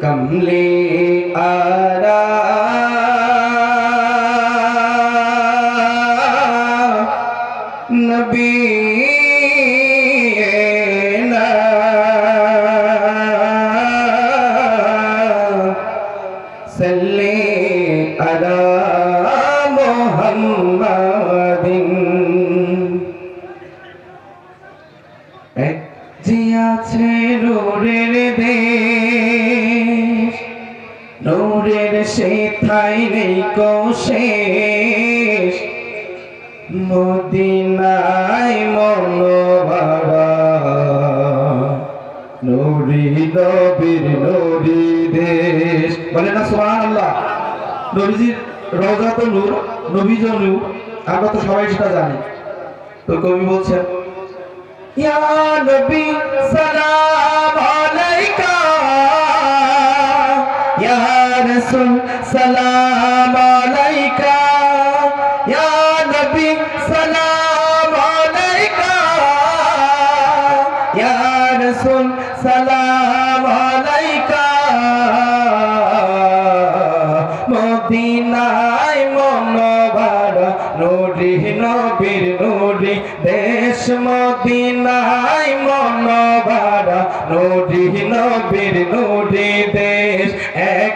কমলে আরা নবী এক যে আছে নূরের দেশ ঠাই নেই কোশেষ মদিনায় মনোভাবা নুরি নবীর নুরি দেশ। বলে না, সুবহানাল্লাহ। নবীজির রওজা তো নূর নবীজ নূর। আমরা তো সবাই সেটা জানি। তো কবি বলছেন, ইয়া নবী, সালাম সালাম আলাইকা ইয়া নবী সালাম আলাইকা ইয়া রাসূল সালাম আলাইকা মদিনায় মনোবার নুরি, নবীর নুরি, দেশ মদিনায় মনোবার নুরি, নবীর নুরি, দেশ এক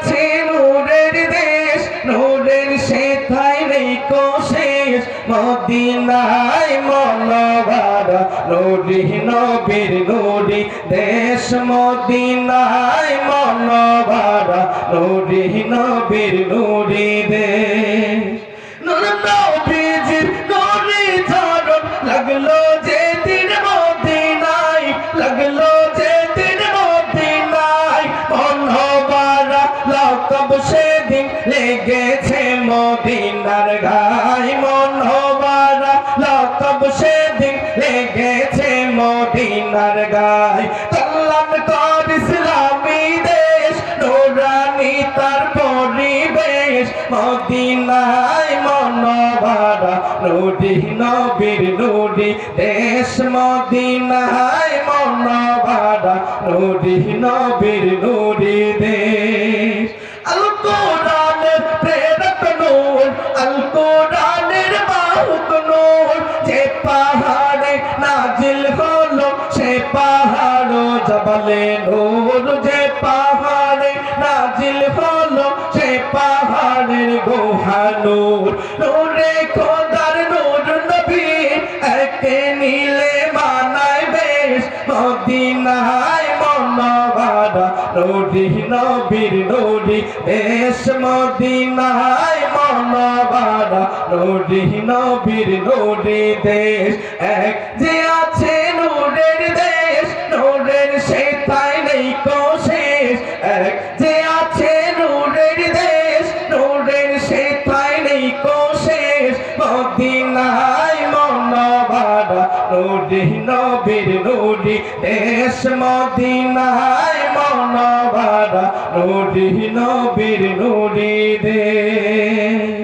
আছে নূরের দেশ, নূরের সেথায় নেই কোশেষ মদিনায় মনোবার নুরি নবীর নুরি দেশ, মদিনায় মনোবার নুরি নবীর নুরি দেশ। নূর নবীজির নুরি ঝরন লাগল লেগেছে মদিনার গায় মনোবারা। লকব সেদিন লেগেছে মদিনার গায় কল্যাণ কর ইসলামী দেশ, নোরানি তার পরিবেশ। মদিনায় মন মনোবারা, নুরি নবীর নুরি দেশ। মদিনায় মন মনোবারা, নুরি নবীর নুরি দেশ। পাহাড় জবলে নূর যে পাহাড়ে নাজিল হলো, সে পাহাড়ের গুহা নূর। খোদার নূর নবী একে নীলে মানায় বেশ, মদিনায় মনোবারা নুরি নবীর নুরি। দেশ মদিনায় মনোবারা নুরি নবীর নুরি। দেশ এক যে নুরি নবীর নুরি দেশ মদিনায় মনোবারা নুরি নবীর নুরি দেশ